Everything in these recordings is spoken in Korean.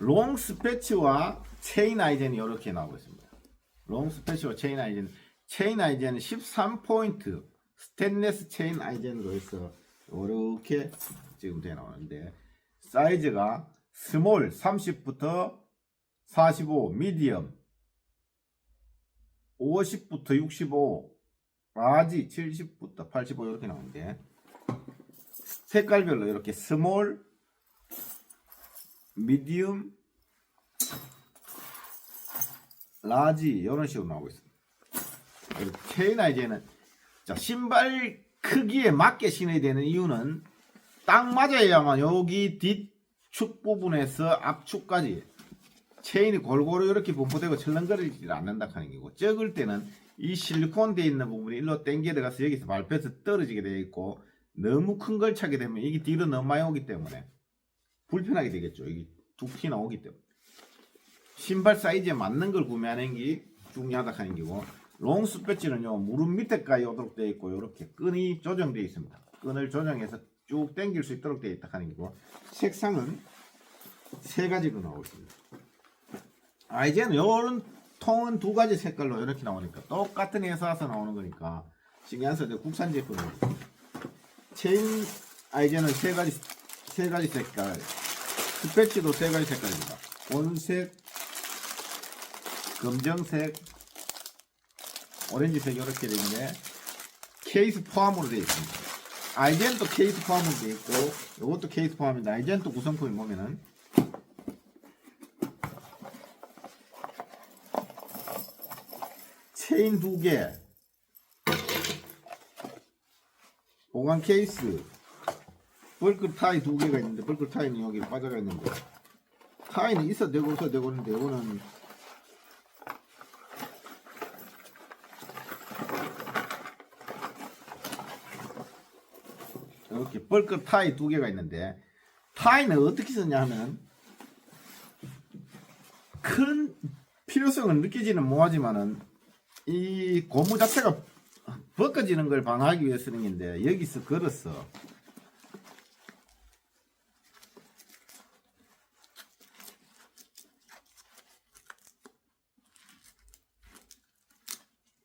롱 스패치와 체인 아이젠이 이렇게 나오고 있습니다. 롱 스패치와 체인 아이젠. 체인 아이젠은 13포인트 스테인레스 체인 아이젠으로 해서 이렇게 지금 돼 나오는데 사이즈가 스몰 30부터 45, 미디엄 50부터 65, 라지 70부터 85 이렇게 나오는데 색깔별로 이렇게 스몰, 미디움, 라지 이런 식으로 나오고 있습니다. 그리고 체인 아이제는 자, 신발 크기에 맞게 신어야 되는 이유는 딱 맞아야만 여기 뒤축 부분에서 앞축까지 체인이 골고루 이렇게 분포되고 철렁거리지 않는다 하는 거고 적을 때는 이 실리콘 돼 있는 부분이 일로 당겨 들어가서 여기서 밟혀서 떨어지게 되어 있고 너무 큰 걸 차게 되면 이게 뒤로 너무 많이 오기 때문에 불편하게 되겠죠. 이게 두피 나오기 때문에 신발 사이즈에 맞는 걸 구매하는 게 중요하다 하는 거고 롱스 배지는요 무릎 밑에까지 오도록 되어 있고 이렇게 끈이 조정되어 있습니다. 끈을 조정해서 쭉 당길 수 있도록 되어 있다 하는 거고 색상은 세 가지로 나오고 있습니다. 아 이제는 요런 통은 두 가지 색깔로 이렇게 나오니까 똑같은 회사에서 나오는 거니까 안 써도 국산 제품이에요. 체인 아 이제는 세 가지 세 가지 색깔 스패치도 세 가지 색깔입니다. 본색, 검정색, 오렌지색 이렇게 되어 있는데 케이스 포함으로 되어 있습니다. 아이젠도 케이스 포함으로 되어 있고 이것도 케이스 포함입니다. 아이젠도 구성품이 보면은 체인 두 개, 보관 케이스, 벌크 타이 두 개가 있는데 벌크 타이는 여기 빠져가 있는데. 타이는 있어 되고 없어 되고 있는데 이거는. 이렇게 벌크 타이 두 개가 있는데 타이는 어떻게 쓰냐 하면 큰 필요성을 느끼지는 못하지만은 이 고무 자체가 벗겨지는 걸 방어하기 위해 쓰는 건데 여기서 걸었어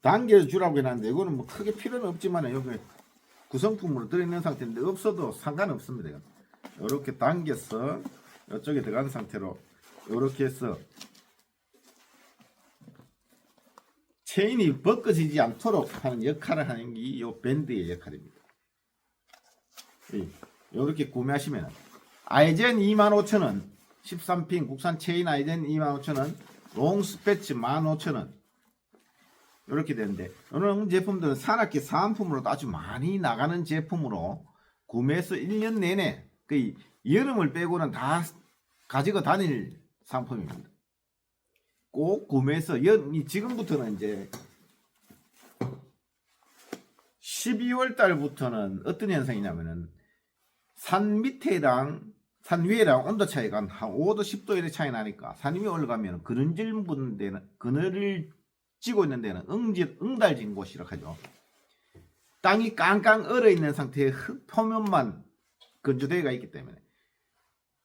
당겨주라고 해놨는데 이거는 뭐 크게 필요는 없지만 여기 구성품으로 들어있는 상태인데 없어도 상관없습니다. 이렇게 당겨서 이쪽에 들어간 상태로 이렇게 해서 체인이 벗겨지지 않도록 하는 역할을 하는 게 이 밴드의 역할입니다. 이렇게 구매하시면 아이젠 25,000원 13핀 국산 체인 아이젠 25,000원 롱 스패치 15,000원 이렇게 되는데 이런 제품들은 산악기 사은품으로도 아주 많이 나가는 제품으로 구매해서 1년 내내 그 여름을 빼고는 다 가지고 다닐 상품입니다. 꼭 구매해서 연, 이 지금부터는 이제 12월 달부터는 어떤 현상이냐면은 산 밑에랑 산 위에랑 온도 차이가 한 5도 10도 이렇게 차이 나니까 산 위에 올라가면 그늘질 데는 그늘을 지고 있는 데는 응질, 응달진 곳이라고 하죠. 땅이 깡깡 얼어 있는 상태의 흙 표면만 건조대가 있기 때문에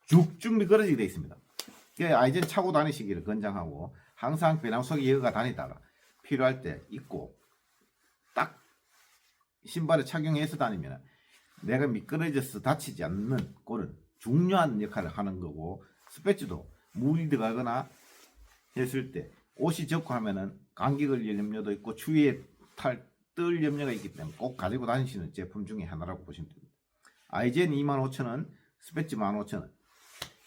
쭉쭉 미끄러지게 되어 있습니다. 그래서 아이젠 차고 다니시기를 권장하고 항상 배낭 속에 여가 다니다가 필요할 때 입고 딱 신발을 착용해서 다니면 내가 미끄러져서 다치지 않는 그런 중요한 역할을 하는 거고 스패치도 물이 들어가거나 했을 때 옷이 젖고 하면은 감기 걸릴 염려도 있고 추위에 탈, 뜰 염려가 있기 때문에 꼭 가지고 다니시는 제품 중에 하나라고 보시면 됩니다. 아이젠 25,000원, 스패치 15,000원.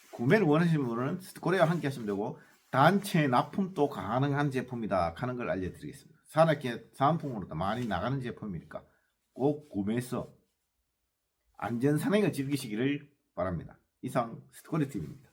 구매를 원하시는 분은 스코레와 함께 하시면 되고 단체 납품도 가능한 제품이다 하는 걸 알려드리겠습니다. 산악기 사은품으로도 많이 나가는 제품이니까 꼭 구매해서 안전 산행을 즐기시기를 바랍니다. 이상 스코레TV입니다.